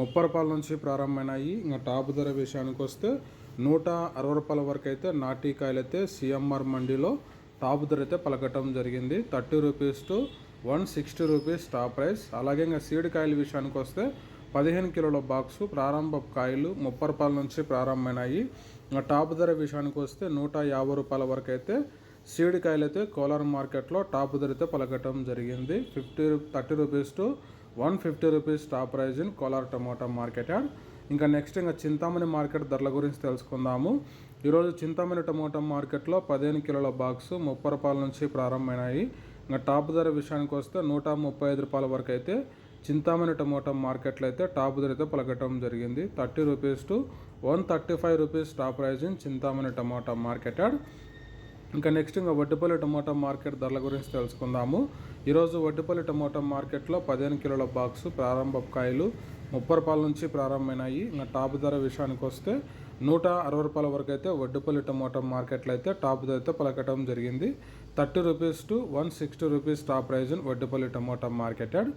ముప్పై రూపాయల నుంచి ప్రారంభమైనాయి. ఇంకా టాప్ ధర విషయానికి వస్తే నూట అరవై రూపాయల వరకు అయితే నాటికాయలు అయితే సిఎంఆర్ మండీలో టాప్ ధర అయితే పలకటం జరిగింది. Thirty rupees to one sixty rupees top price. అలాగే ఇంకా సీడ్ కాయల విషయానికి వస్తే పదిహేను కిలోల బాక్సు ప్రారంభ కాయలు ముప్పై రూపాయల నుంచి ప్రారంభమైనాయి. ఇంకా టాప్ ధర విషయానికి వస్తే నూట యాభై రూపాయల వరకు అయితే సీడ్ కాయలు అయితే కోలార్ మార్కెట్లో టాప్ ధర అయితే పలకటం జరిగింది. Fifty thirty rupees to one fifty rupees top prize in Kolar tomato market. Add ఇంకా నెక్స్ట్ ఇంకా చింతామణి మార్కెట్ ధరల గురించి తెలుసుకుందాము. ఈరోజు చింతామణి టమోటా మార్కెట్లో పదిహేను కిలోల బాక్స్ ముప్పై రూపాయల నుంచి ప్రారంభమైనాయి. ఇంకా టాప్ ధర విషయానికి వస్తే నూట ముప్పై ఐదు రూపాయల వరకు అయితే చింతామణి టమోటా మార్కెట్లో అయితే టాప్ ధర అయితే పలకటం జరిగింది. Thirty rupees to one thirty five rupees top prize in Chintamani tomato market. Add ఇంకా నెక్స్ట్ ఇంకా వడ్డుపల్లి టమోటా మార్కెట్ ధరల గురించి తెలుసుకుందాము. ఈరోజు వడ్డుపల్లి టమోటా మార్కెట్లో పదిహేను కిలోల బాక్స్ ప్రారంభ కాయలు ముప్పై రూపాయల నుంచి ప్రారంభమైనాయి. ఇంకా టాప్ ధర విషయానికి వస్తే నూట అరవై రూపాయల వరకు అయితే వడ్డుపల్లి టమోటా మార్కెట్లో అయితే టాప్ ధర అయితే పలకటం జరిగింది. Thirty rupees to one sixty rupees top prize Vaddupalli tomato marketed.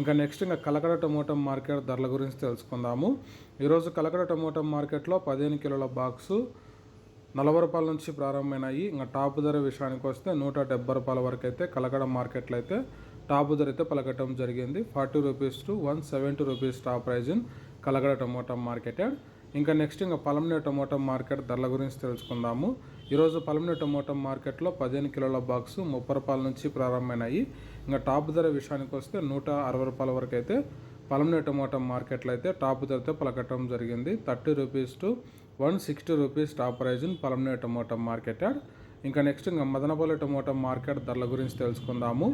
ఇంకా నెక్స్ట్ ఇంకా కలకడ టమోటా మార్కెట్ ధరల గురించి తెలుసుకుందాము. ఈరోజు కలకడ టమోటా మార్కెట్లో పదిహేను కిలోల బాక్సు నలభై రూపాయల నుంచి ప్రారంభమైనాయి. ఇంకా టాప్ ధర విషయానికి వస్తే నూట డెబ్బై రూపాయల వరకు అయితే కలకడ మార్కెట్లో అయితే టాప్ ధర అయితే పలకటం జరిగింది. Forty rupees to one seventy rupees top prize in Kalakada tomato market ఇంకా నెక్స్ట్ ఇంకా పలమనే టమోటా మార్కెట్ ధరల గురించి తెలుసుకుందాము. ఈరోజు పలమనే టమోటా మార్కెట్లో పదిహేను కిలోల బాక్స్ ముప్పై రూపాయల నుంచి ప్రారంభమైనాయి. ఇంకా టాప్ ధర విషయానికి వస్తే నూట అరవై రూపాయల వరకు అయితే పలమనే టమోటా మార్కెట్లో అయితే టాప్ ధరతో పలకటం జరిగింది. Thirty rupees to one sixty rupees top prize in Palamaner tomato market ఇంకా నెక్స్ట్ ఇంకా మదనపల్లి టమోటా మార్కెట్ ధరల గురించి తెలుసుకుందాము.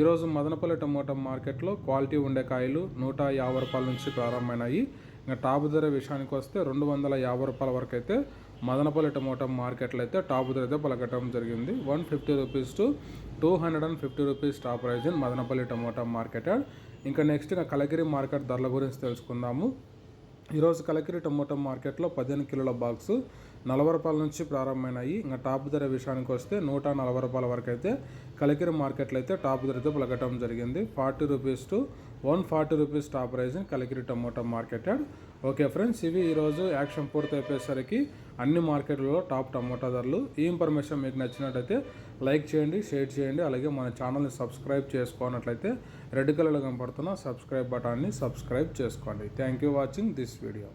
ఈరోజు మదనపల్లి టమోటా మార్కెట్లో క్వాలిటీ ఉండే కాయలు నూట యాభై రూపాయల నుంచి ప్రారంభమైనాయి. ఇంకా టాప్ ధర విషయానికి వస్తే రెండు వందల యాభై రూపాయల వరకు అయితే మదనపల్లి టమోటా మార్కెట్లో అయితే టాప్ ధర అయితే పలకటం జరిగింది. One fifty rupees to two hundred and fifty rupees top prize in Madanapalle tomato market. ఇంకా నెక్స్ట్ ఇంకా కలగిరి మార్కెట్ ధరల గురించి తెలుసుకుందాము. ఈరోజు కలకిరి టమోటా మార్కెట్లో పదిహేను కిలోల బాక్స్ నలభై రూపాయల నుంచి ప్రారంభమైనాయి. ఇంకా టాప్ ధర విషయానికి వస్తే నూట నలభై రూపాయల వరకు అయితే కలకిరి మార్కెట్లో అయితే టాప్ ధరతో పలకటం జరిగింది. Forty rupees to one forty rupees top prize Kalikiri tomato market okay friends ఇవి ఈరోజు యాక్షన్ పూర్తి అయిపోయేసరికి అన్ని మార్కెట్లలో టాప్ టమోటా ధరలు. ఈ ఇన్ఫర్మేషన్ మీకు నచ్చినట్టయితే లైక్ చేయండి షేర్ చేయండి అలాగే మన ఛానల్ని సబ్స్క్రైబ్ చేసుకున్నట్లయితే రెడ్ కలర్లో కనపడుతున్న సబ్స్క్రైబ్ బటాన్ని సబ్స్క్రైబ్ చేసుకోండి. Thank you watching this video.